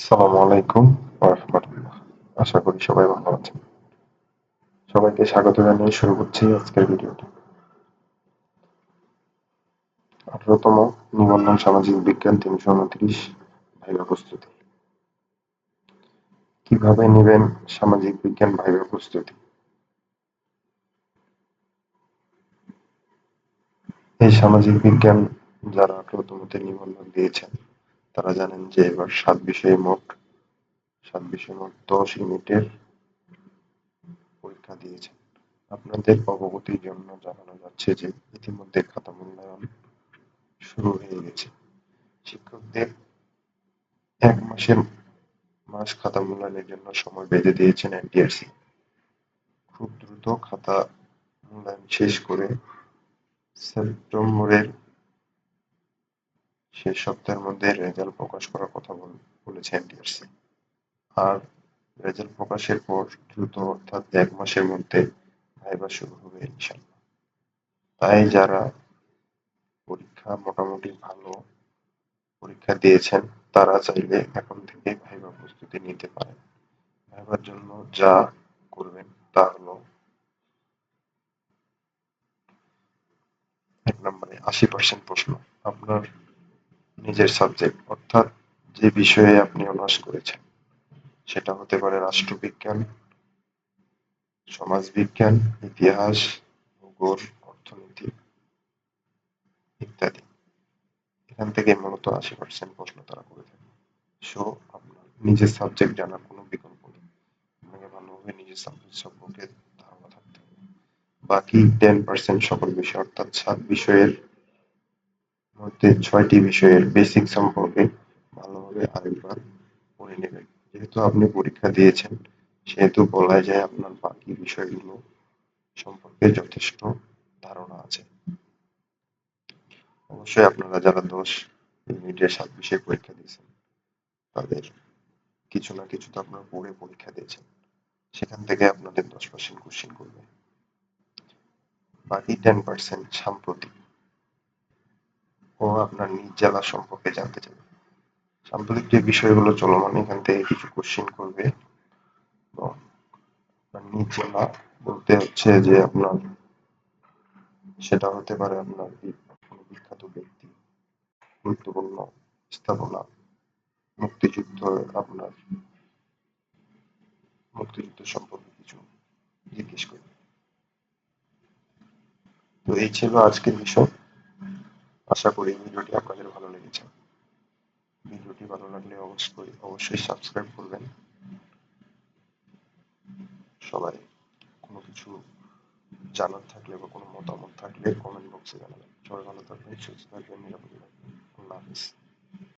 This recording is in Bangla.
আসসালামু আলাইকুম আশা করি সবাই ভালো আছেন। সবাইকে স্বাগত জানিয়ে শুরু করছি আজকের ভিডিওটি। আঠারোতম নিবন্ধন সামাজিক বিজ্ঞান তিনশো উনত্রিশ ভাইবা প্রস্তুতি। কীভাবে নেবেন সামাজিক বিজ্ঞান ভাইবা প্রস্তুতি? এই সামাজিক বিজ্ঞান যারা আঠারোতমতে নিবন্ধন দিয়েছেন তারা জানেন যে এবার সাত বিষয়ে মোট সাত বিষয়ে মোট দশ ইউনিটের পরীক্ষা দিয়েছেন। আপনাদের অবগতির জন্য জানানো যাচ্ছে যে ইতিমধ্যে খাতা মূল্যায়ন শুরু হয়ে গেছে। শিক্ষকদের এক মাসের মাস খাতা মূল্যায়নের জন্য সময় বেঁধে দিয়েছেন এনটিআরসি। খুব দ্রুত খাতা মূল্যায়ন শেষ করে সেপ্টেম্বরের শেষ সপ্তাহের মধ্যে রেজাল্ট প্রকাশ করার কথা বলেছে এনটিআরসি। আর রেজাল্ট প্রকাশের পর দ্রুত অর্থাৎ এক মাসের মধ্যে ভাইবা শুরু হবে ইনশাল্লাহ তাই যারা পরীক্ষা মোটামুটি ভালো পরীক্ষা দিয়েছেন, তারা চাইলে এখন থেকে ভাইবা প্রস্তুতি নিতে পারেন। ভাইবার জন্য যা করবেন তা হলো এক নম্বরে আশি পার্সেন্ট প্রশ্ন। আপনার নিজের সাবজেক্ট অর্থাৎ যে বিষয়ে আপনি অনার্স করেছেন, সেটা হতে পারে রাষ্ট্রবিজ্ঞান, সমাজবিজ্ঞান, ইতিহাস, ভূগোল, অর্থনীতি ইত্যাদি। এখান থেকে মূলত আশি পার্সেন্ট প্রশ্ন তারা করে থাকে। সো আপনার নিজের সাবজেক্ট জানার কোনো বিকল্প নেই। আপনাকে ভালোভাবে নিজের সাবজেক্ট সম্পর্কে ধারণা থাকতে হবে। বাকি টেন পার্সেন্ট সকল বিষয়, অর্থাৎ সাত বিষয়ের মধ্যে ছয়টি বিষয়ের বেসিক সম্পর্কে ভালোভাবে আরেকবার পড়ে নেবেন। যেহেতু আপনি পরীক্ষা দিয়েছেন, সেহেতু বলা যায় আপনার বাকি বিষয়গুলো সম্পর্কে যথেষ্ট ধারণা আছে। অবশ্যই আপনারা যারা দশ ইউনিটের সাত বিষয়ে পরীক্ষা দিয়েছেন, তাদের কিছু না কিছু তো আপনারা পড়ে পরীক্ষা দিয়েছেন। সেখান থেকে আপনাদের দশ পার্সেন্ট কোশ্চেন করবে। বাকি টেন পার্সেন্ট সাম্প্রতিক আপনার নিজ জেলা সম্পর্কে জানতে চাবে সাম্প্রতিক যে বিষয়গুলো চলমান, এখান থেকে কিছু কোশ্চেন করবে। আপনার নিজ জেলা বলতে হচ্ছে যে আপনার সেটা হতে পারে আপনার বিখ্যাত ব্যক্তি, গুরুত্বপূর্ণ স্থাপনা, মুক্তিযুদ্ধ, আপনার মুক্তিযুদ্ধ সম্পর্কে কিছু জিজ্ঞেস করবে। তো এই ছিল আজকের বিষয়। আশা করি ভিডিওটি আপনাদের ভালো লেগেছে। ভিডিওটি ভালো লাগলে অবশ্যই অবশ্যই সাবস্ক্রাইব করবেন। সবাই কোনো কিছু জানার থাকলে বা কোনো মতামত থাকলে কমেন্ট বক্সে জানাবেন। সবাই ভালো থাকবেন, সুস্থ থাকবেন, নিরাপদে থাকবেন। আল্লাহ হাফিজ।